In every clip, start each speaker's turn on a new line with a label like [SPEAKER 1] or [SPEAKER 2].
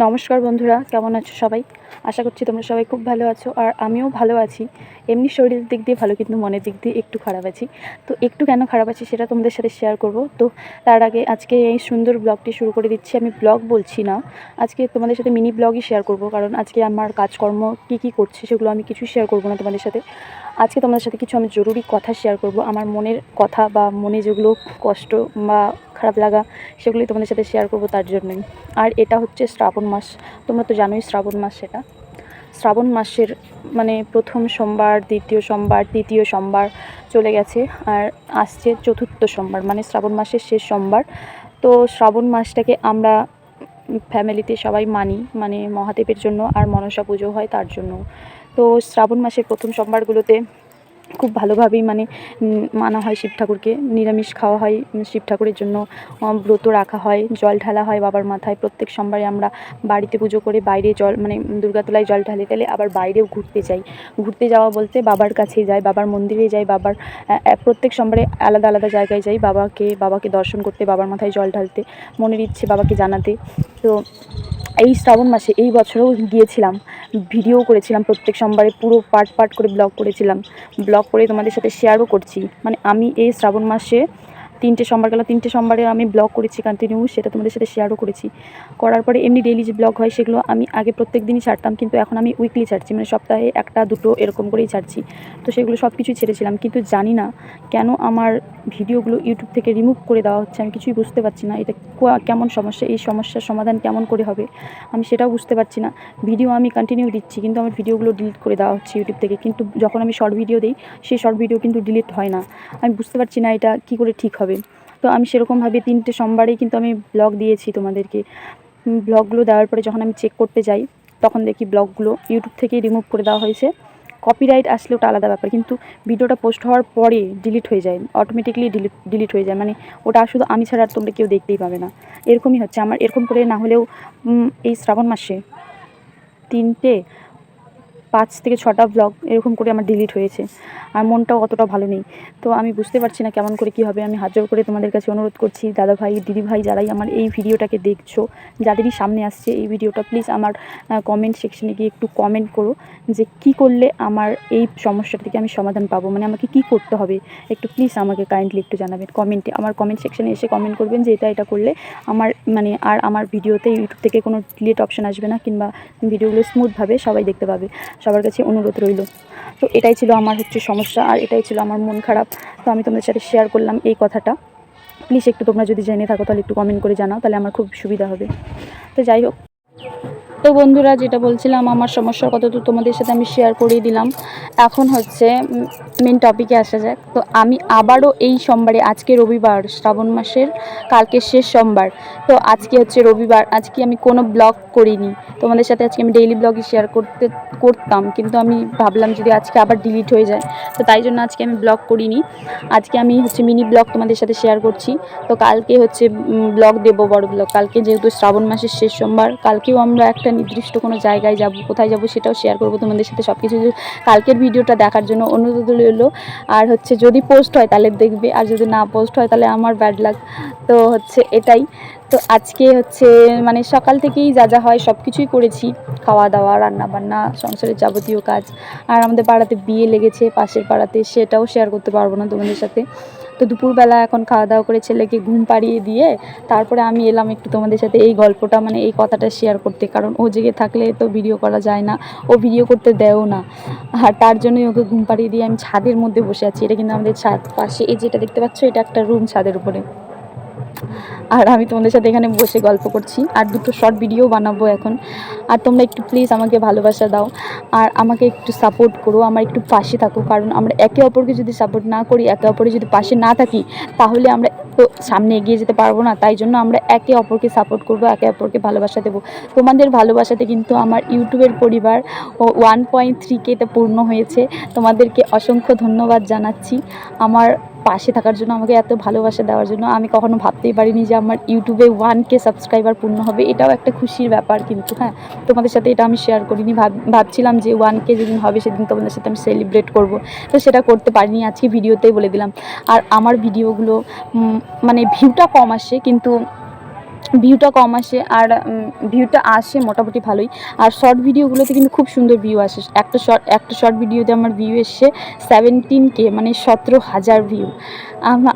[SPEAKER 1] নমস্কার বন্ধুরা, কেমন আছো সবাই? আশা করছি তোমরা সবাই খুব ভালো আছো আর আমিও ভালো আছি। এমনি শরীরের দিক দিয়ে ভালো, কিন্তু মনের দিক দিয়ে একটু খারাপ আছি। তো একটু কেন খারাপ আছি সেটা তোমাদের সাথে শেয়ার করব। তো তার আগে আজকে এই সুন্দর ব্লগটি শুরু করে দিচ্ছি। আমি ব্লগ বলছি না, আজকে তোমাদের সাথে মিনি ব্লগই শেয়ার করব। কারণ আজকে আমার কাজকর্ম কী কী করছে সেগুলো আমি কিছু শেয়ার করব না তোমাদের সাথে। আজকে তোমাদের সাথে কিছু আমি জরুরি কথা শেয়ার করব। আমার মনের কথা বা মনে যেগুলো কষ্ট বা খারাপ লাগা, সেগুলোই তোমাদের সাথে শেয়ার করব তার জন্যই। আর এটা হচ্ছে শ্রাবণ মাস। তোমরা তো জানোই শ্রাবণ মাস সেটা শ্রাবণ মাসের মানে প্রথম সোমবার, দ্বিতীয় সোমবার, তৃতীয় সোমবার চলে গেছে। আর আসছে চতুর্থ সোমবার মানে শ্রাবণ মাসের শেষ সোমবার। তো শ্রাবণ মাসটাকে আমরা ফ্যামিলিতে সবাই মানি মানে মহাদেবের জন্য আর মনসা পুজো হয় তার জন্য। তো শ্রাবণ মাসের প্রথম সোমবারগুলোতে খুব ভালোভাবেই মানে মানা হয় শিব ঠাকুরকে। নিরামিষ খাওয়া হয় শিব ঠাকুরের জন্য। ব্রত রাখা হয়, জল ঢালা হয় বাবার মাথায়। প্রত্যেক সোমবারে আমরা বাড়িতে পুজো করে বাইরে জল মানে দুর্গাতলায় জল ঢালে তাহলে আবার বাইরেও ঘুরতে যাই। ঘুরতে যাওয়া বলতে বাবার কাছে যাই, বাবার মন্দিরে যাই, বাবার প্রত্যেক সোমবারে আলাদা আলাদা জায়গায় যাই বাবাকে বাবাকে দর্শন করতে, বাবার মাথায় জল ঢালতে, মনের ইচ্ছে বাবাকে জানাতে। তো এই শ্রাবণ মাসে, এই বছরেও গিয়েছিলাম, ভিডিও করেছিলাম প্রত্যেক সোমবারে, পুরো পার্ট পার্ট করে ব্লগ করেছিলাম। ব্লগ করে তোমাদের সাথে শেয়ারও করছি। মানে আমি এই শ্রাবণ মাসে তিনটে সোমবার গেল, তিনটে সোমবারে আমি ব্লগ করেছি কন্টিনিউ সেটা তোমাদের সাথে শেয়ারও করেছি। করার পরে এমনি ডেইলি যে ব্লগ হয় সেগুলো আমি আগে প্রত্যেক দিনই ছাড়তাম, কিন্তু এখন আমি উইকলি ছাড়ছি মানে সপ্তাহে একটা, দুটো এরকম করেই ছাড়ছি। তো সেগুলো সব কিছুই ছেড়েছিলাম, কিন্তু জানি না কেন আমার ভিডিওগুলো ইউটিউব থেকে রিমুভ করে দেওয়া হচ্ছে, আমি কিছুই বুঝতে পারছি না, এটা কেমন সমস্যা, এই সমস্যার সমাধান কেমন করে হবে, আমি সেটাও বুঝতে পারছি না। ভিডিও আমি কন্টিনিউ দিচ্ছি, কিন্তু আমার ভিডিওগুলো ডিলিট করে দেওয়া হচ্ছে ইউটিউব থেকে, কিন্তু যখন আমি শর্ট ভিডিও দিই, সেই শর্ট ভিডিও কিন্তু ডিলিট হয় না। আমি বুঝতে পারছি না এটা কী করে ঠিক হবে। তো আমি সেরকমভাবে তিনটে সোমবারেই কিন্তু আমি ব্লগ দিয়েছি তোমাদেরকে। ব্লগগুলো দেওয়ার পরে যখন আমি চেক করতে যাই, তখন দেখি ব্লগগুলো ইউটিউব থেকেই রিমুভ করে দেওয়া হয়েছে। কপিরাইট আসলে ওটা আলাদা ব্যাপার, কিন্তু ভিডিওটা পোস্ট হওয়ার পরে ডিলিট হয়ে যায় অটোমেটিকলি ডিলিট ডিলিট হয়ে যায়। মানে ওটা শুধু আমি ছাড়া আর তোমরা কেউ দেখতেই পাবে না। এরকমই হচ্ছে। আমার এরকম করে না হলেও এই শ্রাবণ মাসে তিনটে পাঁচ থেকে ছটা ব্লগ এরকম করে আমার ডিলিট হয়েছে। আর মনটাও অতটা ভালো নেই। তো আমি বুঝতে পারছি না কেমন করে কী হবে। আমি হাত জোর করে তোমাদের কাছে অনুরোধ করছি দাদা ভাই দিদি ভাই যারাই আমার এই ভিডিওটাকে দেখছ, যাদেরই সামনে আসছে এই ভিডিওটা প্লিজ আমার কমেন্ট সেকশনে গিয়ে একটু কমেন্ট করো যে কি করলে আমার এই সমস্যাটা থেকে আমি সমাধান পাবো। মানে আমাকে কি করতে হবে? একটু প্লিজ আমাকে কাইন্ডলি একটু জানাবেন কমেন্টে আমার কমেন্ট সেকশনে এসে কমেন্ট করবেন যে এটা এটা করলে আমার মানে আর আমার ভিডিওতে ইউটিউব থেকে কোনো ডিলিট অপশন আসবে না কিংবা ভিডিওগুলো স্মুথভাবে সবাই দেখতে পাবে। সবার কাছে অনুরোধ রইল। তো এটাই ছিল আমার হচ্ছে সমস্যা আর এটাই ছিল আমার মন খারাপ। তো আমি তোমাদের সাথে শেয়ার করলাম এই কথাটা। প্লিজ একটু তোমরা যদি জেনে থাকো তাহলে একটু কমেন্ট করে জানাও, তাহলে আমার খুব সুবিধা হবে। তো যাই হোক। তো বন্ধুরা যেটা বলছিলাম, আমার সমস্যার কথা তো তোমাদের সাথে আমি শেয়ার করেই দিলাম। এখন হচ্ছে মেন টপিকে আসা যাক। তো আমি আবারও এই সোমবারে, আজকে রবিবার, শ্রাবণ মাসের, কালকে শেষ সোমবার। তো আজকে হচ্ছে রবিবার, আজকে আমি কোনো ব্লগ করিনি। তোমাদের সাথে আজকে আমি ডেইলি ব্লগই শেয়ার করতে, করতাম। কিন্তু আমি ভাবলাম যদি আজকে আবার ডিলিট হয়ে যায়, তো তাই জন্য আজকে আমি ব্লগ করিনি। আজকে আমি হচ্ছে মিনি ব্লগ তোমাদের সাথে শেয়ার করছি। তো কালকে হচ্ছে ব্লগ দেবো, বড় ব্লগ কালকে যেহেতু শ্রাবণ মাসের শেষ সোমবার, কালকেও আমরা একটা নির্দিষ্ট কোনো জায়গায় যাব, কোথায় যাব সেটাও শেয়ার করব তোমাদের সাথে। সব কিছু কালকের ভিডিওটা দেখার জন্য অনুরোধ রইল। আর হচ্ছে যদি পোস্ট হয় তাহলে দেখবে, আর যদি না পোস্ট হয় তাহলে আমার ব্যাড লাগ তো হচ্ছে এটাই। তো আজকে হচ্ছে মানে সকাল থেকেই যা যা হয় সব কিছুই করেছি। খাওয়া দাওয়া, রান্না বান্না, সংসারের যাবতীয় কাজ। আর আমাদের পাড়াতে বিয়ে লেগেছে, পাশের পাড়াতে সেটাও শেয়ার করতে পারব না তোমাদের সাথে। তো দুপুরবেলা এখন খাওয়া দাওয়া করে ছেলেকে ঘুম পাড়িয়ে দিয়ে তারপরে আমি এলাম একটু তোমাদের সাথে এই গল্পটা মানে এই কথাটা শেয়ার করতে। কারণ ও জেগে থাকলে তো ভিডিও করা যায় না, ও ভিডিও করতে দেও না। আর তার জন্যই ওকে ঘুম পাড়িয়ে দিয়ে আমি ছাদের মধ্যে বসে আছি। এটা কিন্তু আমাদের ছাদ পাশে। এই যেটা দেখতে পাচ্ছ, এটা একটা রুম ছাদের উপরে। আর আমি তোমাদের সাথে এখানে বসে গল্প করছি আর দুটো শর্ট ভিডিও বানাবো এখন। আর তোমরা একটু প্লিজ আমাকে ভালোবাসা দাও আর আমাকে একটু সাপোর্ট করো, আমার একটু পাশে থাকো। কারণ আমরা একে অপরকে যদি সাপোর্ট না করি, একে অপরের যদি পাশে না থাকি, তাহলে আমরা তো সামনে এগিয়ে যেতে পারব না। তাই জন্য আমরা একে অপরকে সাপোর্ট করব, একে অপরকে ভালোবাসা দেবো। তোমাদের ভালোবাসাতে কিন্তু আমার ইউটিউবের পরিবার ও ওয়ান পয়েন্ট থ্রি কেতে পূর্ণ হয়েছে। তোমাদেরকে অসংখ্য ধন্যবাদ জানাচ্ছি। আমার পাশে থাকার জন্য, আমাকে এত ভালোবাসা দেওয়ার জন্য, আমি কখনো ভাবতেই পারিনি যে আমার ইউটিউবে ওয়ান কে সাবস্ক্রাইবার পূর্ণ হবে। এটাও একটা খুশির ব্যাপার কিন্তু হ্যাঁ? তোমাদের সাথে এটা আমি শেয়ার করিনি। ভাব, ভাবছিলাম যে ওয়ান কে যেদিন হবে, সেদিন তোমাদের সাথে আমি সেলিব্রেট করব। তো সেটা করতে পারিনি, আজকে ভিডিওতেই বলে দিলাম। আর আমার ভিডিওগুলো মানে ভিউটা কম আসে কিন্তু ভিউটা কম আসে আর ভিউটা আসে মোটামুটি ভালোই। আর শর্ট ভিডিওগুলোতে কিন্তু খুব সুন্দর ভিউ আসে। একটা শর্ট একটা শর্ট ভিডিওতে আমার ভিউ এসছে সেভেন্টিন কে মানে সতেরো হাজার ভিউ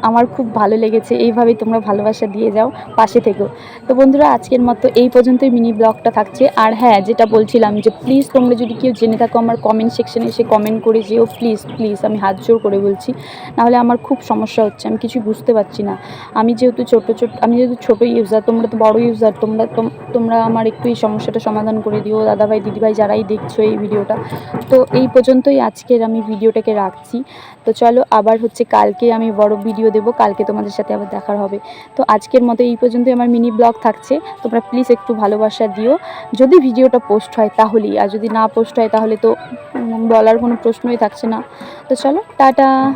[SPEAKER 1] আমার খুব ভালো লেগেছে। এইভাবেই তোমরা ভালোবাসা দিয়ে যাও, পাশে থেকেও তো বন্ধুরা, আজকের মতো এই পর্যন্তই মিনি ব্লগটা থাকছে। আর হ্যাঁ যেটা বলছিলাম যে প্লিজ তোমরা যদি কেউ জেনে থাকো আমার কমেন্ট সেকশানে এসে কমেন্ট করে যেও প্লিজ প্লিজ আমি হাত জোর করে বলছি। নাহলে আমার খুব সমস্যা হচ্ছে, আমি কিছু বুঝতে পারছি না। আমি যেহেতু ছোটো, ছোট, আমি যেহেতু ছোটো ইউজার তোমরা তো বড় ইউজার তোমরা তোম- তোমরা আমার একটু এই সমস্যাটা সমাধান করে দিও। দাদাভাই, দিদিভাই যারাই দেখছ এই ভিডিওটা। তো এই পর্যন্তই আজকের আমি ভিডিওটাকে রাখছি। তো চলো আবার হচ্ছে কালকে আমি বড় ভিডিও দেবো। কালকে তোমাদের সাথে আবার দেখার হবে। তো আজকের মতো এই পর্যন্তই আমার মিনি ব্লগ থাকছে। তোমরা প্লিজ একটু ভালোবাসা দিও। যদি ভিডিওটা পোস্ট হয় তাহলেই, আর যদি না পোস্ট হয় তাহলে তো বলার কোনো প্রশ্নই থাকছে না। তো চলো, টাটা!